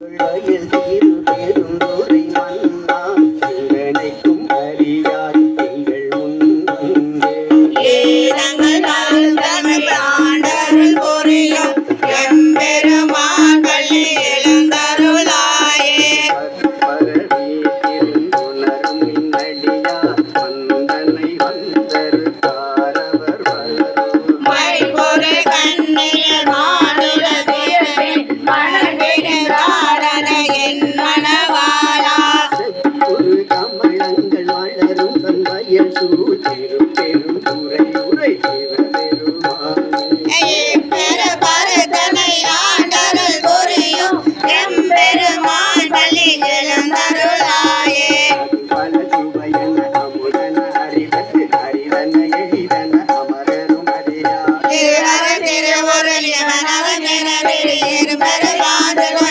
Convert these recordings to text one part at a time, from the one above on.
Iyo மாமணங்கள் வளரும் தன்மையில் சூச்சிரும் பெரும் உரை உரை சிவ திருவருள் எவனவன் என வெளியேறும் பெருமாதவன்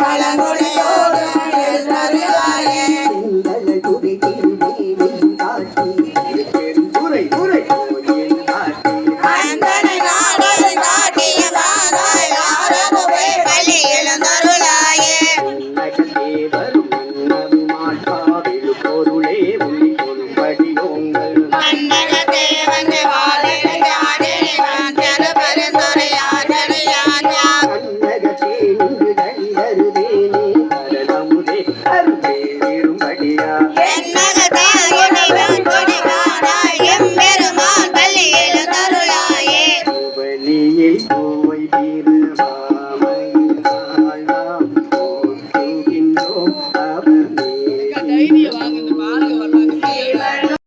பழங்குடையோடு 陪你玩。